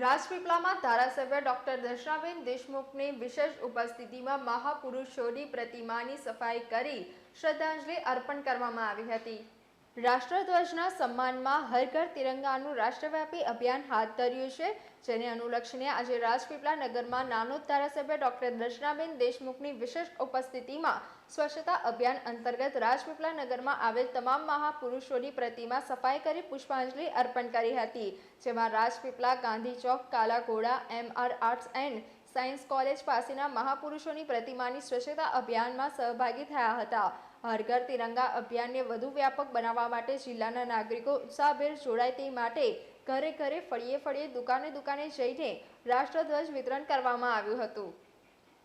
રાજપીપળામાં ધારાસભ્ય ડોક્ટર દર્શનાબેન દેશમુખની વિશેષ ઉપસ્થિતિમાં મહાપુરુષોની પ્રતિમાની સફાઈ કરી શ્રદ્ધાંજલિ અર્પણ કરવામાં આવી હતી. રાષ્ટ્રધ્વજના સન્માનમાં હર ઘર તિરંગાનું રાષ્ટ્રવ્યાપી અભિયાન હાથ ધર્યું છે, જેને અનુલક્ષીને આજે રાજપીપળા નગરમાં નાનોદ ધારાસભ્ય ડોક્ટર દર્શનાબેન દેશમુખની વિશેષ ઉપસ્થિતિમાં સ્વચ્છતા અભિયાન અંતર્ગત રાજપીપળા નગરમાં આવેલ તમામ મહાપુરુષોની પ્રતિમા સફાઈ કરી પુષ્પાંજલિ અર્પણ કરી હતી, જેમાં રાજપીપળા ગાંધી ચોક, Kalaghoda M R arts and science college પાસેના મહાપુરુષોની પ્રતિમાની સ્વચ્છતા અભિયાનમાં સહભાગી થયા હતા. હર ઘર તિરંગા અભિયાનને વધુ વ્યાપક બનાવવા માટે જિલ્લાના નાગરિકો ઉત્સાહભેર જોડાય તે માટે ઘરે ઘરે ફળીએ ફળીએ દુકાને દુકાને જઈને રાષ્ટ્રધ્વજ વિતરણ કરવામાં આવ્યું હતું.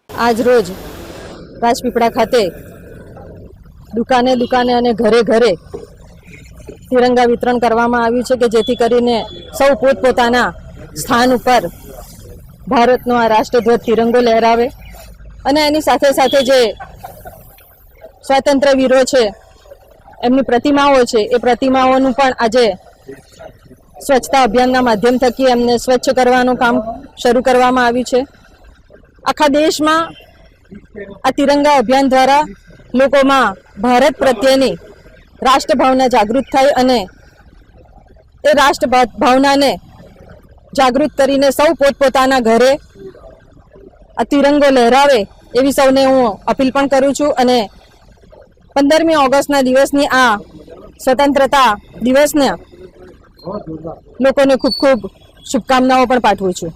આજ રોજ રાજપીપળા ખાતે દુકાને દુકાને અને ઘરે ઘરે તિરંગા વિતરણ કરવામાં આવ્યું છે કે જેથી કરીને સૌ પોતપોતાના સ્થાન ઉપર ભારતનો આ રાષ્ટ્રધ્વજ તિરંગો લહેરાવે અને એની સાથે સાથે જે સ્વાતંત્ર્ય વીરો છે, એમની પ્રતિમાઓ છે, એ પ્રતિમાઓનું પણ આજે સ્વચ્છતા અભિયાનના માધ્યમ થકી એમને સ્વચ્છ કરવાનું કામ શરૂ કરવામાં આવ્યું છે. આખા દેશમાં આ તિરંગા અભિયાન દ્વારા લોકોમાં ભારત પ્રત્યેની રાષ્ટ્રભાવના જાગૃત થાય અને એ રાષ્ટ્ર ભાવનાને જાગૃત કરીને સૌ પોતપોતાના ઘરે તિરંગો લહેરાવે એવી સૌને હું અપીલ પણ કરું છું અને પંદરમી ઓગસ્ટના દિવસની આ સ્વતંત્રતા દિવસને લોકોને ખૂબ ખૂબ શુભકામનાઓ પણ પાઠવું છું.